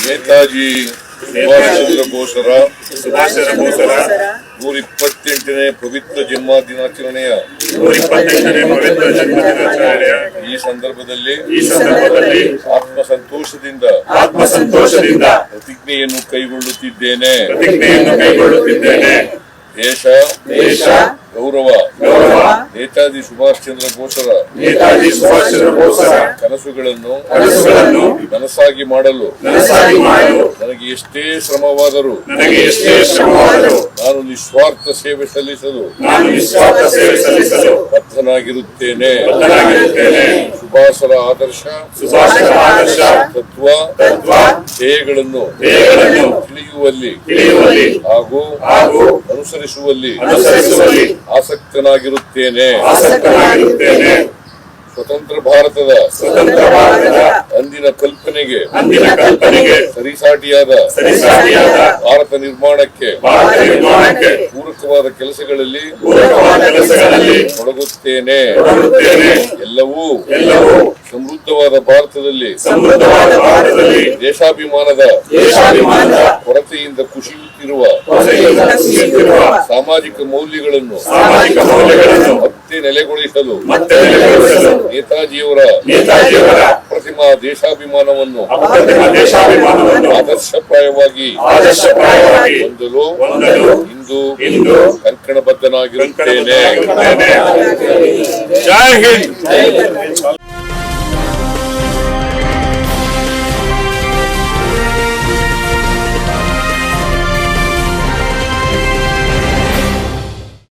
ನೇತಾಜಿ ಸುಭಾಷ್ ಚಂದ್ರ ಬೋಸರ ಸುಭಾಷ್ ಚಂದ್ರ ಬೋಸರ ನೂರ ಇಪ್ಪತ್ತೆಂಟನೇ ಪವಿತ್ರ ಜನ್ಮ ದಿನಾಚರಣೆಯ ಪವಿತ್ರ ಜನ್ಮ ದಿನಾಚರಣೆಯ ಈ ಸಂದರ್ಭದಲ್ಲಿ ಈ ಸಂದರ್ಭದಲ್ಲಿ ಆತ್ಮ ಸಂತೋಷದಿಂದ ಆತ್ಮ ಸಂತೋಷದಿಂದ ಪ್ರತಿಜ್ಞೆಯನ್ನು ಕೈಗೊಳ್ಳುತ್ತಿದ್ದೇನೆ. ಪ್ರತಿಜ್ಞೆಯನ್ನು ಕೈಗೊಳ್ಳುತ್ತಿದ್ದೇನೆ. ದೇಶ ದೇಶ ಗೌರವ. ನೇತಾಜಿ ಸುಭಾಷ್ ಚಂದ್ರ ಬೋಸರ. ನೇತಾಜಿ ಸುಭಾಷ್ ಚಂದ್ರ ಬೋಸರ. ಕನಸುಗಳನ್ನು ಕನಸುಗಳನ್ನು ನನಸಾಗಿ ಮಾಡಲು. ನನಸಾಗಿ ಮಾಡಲು. ನನಗೆ ಎಷ್ಟೇ ಶ್ರಮವಾದರೂ. ನನಗೆ ಎಷ್ಟೇ ಶ್ರಮವಾದರೂ. ನಾನು ನಿಸ್ವಾರ್ಥ ಸೇವೆ ಸಲ್ಲಿಸಲು. ನಾನು ನಿಸ್ವಾರ್ಥ ಸೇವೆ ಸಲ್ಲಿಸಲು. ಬದ್ಧನಾಗಿರುತ್ತೇನೆ. ಬದ್ಧನಾಗಿರುತ್ತೇನೆ. ಸುಭಾಷರ ಆದರ್ಶ ಸುಭಾಷರ ಆದರ್ಶ ತತ್ವ ತತ್ವ ಧ್ಯೇಯಗಳನ್ನು ಧ್ಯೇಯಗಳನ್ನು ತಿಳಿಯುವಲ್ಲಿ ತಿಳಿಯುವಲ್ಲಿ ಹಾಗೂ ಹಾಗೂ ಅನುಸರಿಸುವಲ್ಲಿ ಅನುಸರಿಸುವಲ್ಲಿ ಆಸಕ್ತನಾಗಿರುತ್ತೇನೆ. ಆಸಕ್ತನಾಗಿರುತ್ತೇನೆ. ಸ್ವತಂತ್ರ ಭಾರತದ ಸ್ವತಂತ್ರ ಭಾರತದ ಅಂದಿನ ಕಲ್ಪನೆಗೆ ಅಂದಿನ ಕಲ್ಪನೆಗೆ ಸರಿಸಾಟಿಯಾದ ಸರಿಸಾಟಿಯಾದ ಭಾರತ ನಿರ್ಮಾಣಕ್ಕೆ ಪೂರಕವಾದ ಕೆಲಸಗಳಲ್ಲಿ ತೊಡಗುತ್ತೇನೆ. ಎಲ್ಲವೂ ಸಮೃದ್ಧವಾದ ಭಾರತದಲ್ಲಿ ದೇಶಾಭಿಮಾನದ ಕೊರತೆಯಿಂದ ಕುಸಿಯುತ್ತಿರುವ ಸಾಮಾಜಿಕ ಮೌಲ್ಯಗಳನ್ನು ಮತ್ತೆ ನೆಲೆಗೊಳಿಸಲು ನೇತಾಜಿಯವರ ಪ್ರತಿಮಾ ದೇಶಾಭಿಮಾನವನ್ನು ಆದರ್ಶಪ್ರಾಯವಾಗಿ ಹೊಂದಲು ಇಂದು ಕಂಕಣಬದ್ಧನಾಗಿರುತ್ತೇನೆ. ಜೈ ಹಿಂದ್.